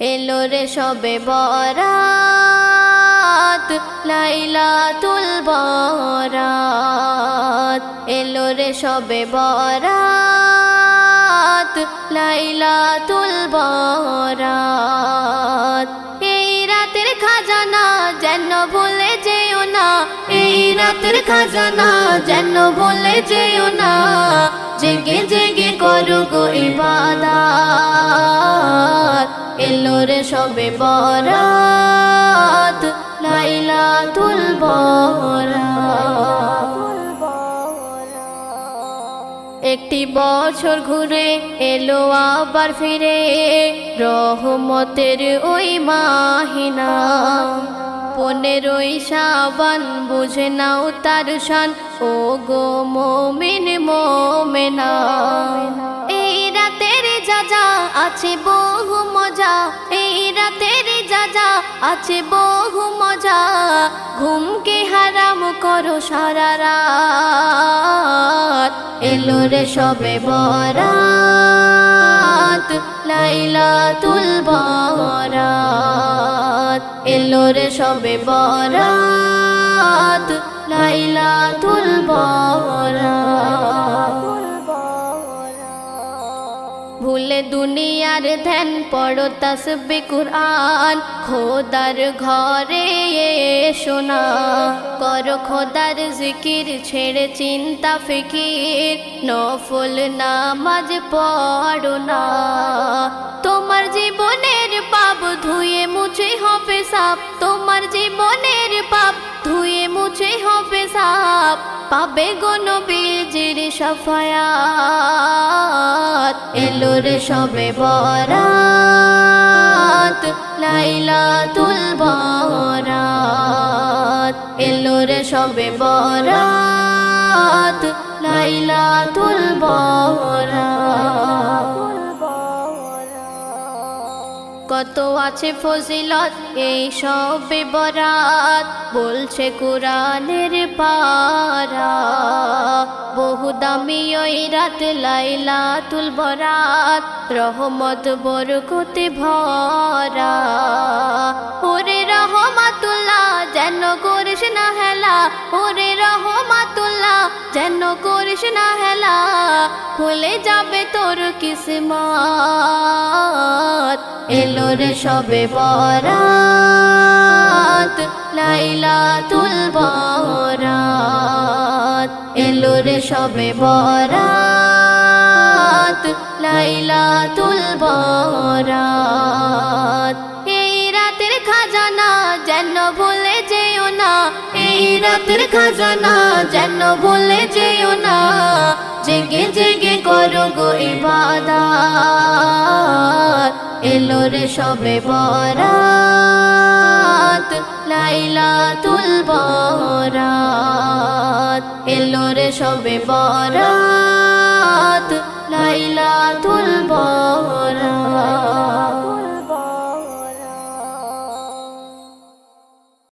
এলো রে সবে বরাত লাইলা বরাত। এলো রে সবে বরাত লাইলা বরাত। এই রাতের খাজানা যেন ভুলে যেও না, এই রাতের খাজানা যেন ভুলে যেও না। জেগে জেগে করো সবে বরাত লাইলা তুল একটি বছর ঘুরে এলো আবার ফিরে, রহমতের ওই মাহিনা। পনেরোই সাবান বুঝে নাও তার শান ও গো মোমিন মোমেনা। এই রাতের যা যা আছে বহু মজা আছে বহু মজা। ঘুমকে হারাম করো সারা রাত। এলো রে সবে বরাত লাইলা তুল বরাত। এলো রে সবে বরাত লাইলা তুল বরাত। ভুলে দুনিয়ার ধ্যান পড়ো তসবে কুরআন। খোদার ঘরে শোনা করো খোদার জিকির, ছেড়ে চিন্তা, ফিকির। নফল নামাজ পড়ো না। তোমার জীবনের পাপ ধুয়ে মুছে হবে সাপ। তোমার জীবনের পাপ ধুয়ে মুছে হবে সাপ। পাবে গণ বীজের সফায়াত, এলো রে সবে বরাত লাইলা তুল বরাত, এলো রে সবে বরাত লাইলা তুল কত আছে ফজিলত, এই সব বরাত বলছে কোরআনের পারা, বহু দামি ওই রাত লাইলা তুল বরাত, রহমত বরকতে ভরা। ওরে রহমাতুল্লাহ হেলা, ওরে রহমাতুল্লাহ, যেন করিস না হেলা খুলে যাবে তোর কিসমত। এলো রে সবে বরাত লাইলা বরাত। এলো রে সবে বরাত লাইলা বরাত। এই রাতের খাজানা যেন ভুলে রাতের খাজানা, যেন ভুলে যেও না। জেগে জেগে করো গো ইবাদাত। এলো রে সবে বরাত লাইলা তুল বরাত। এলো রে সবে বরাত লাইলা তুল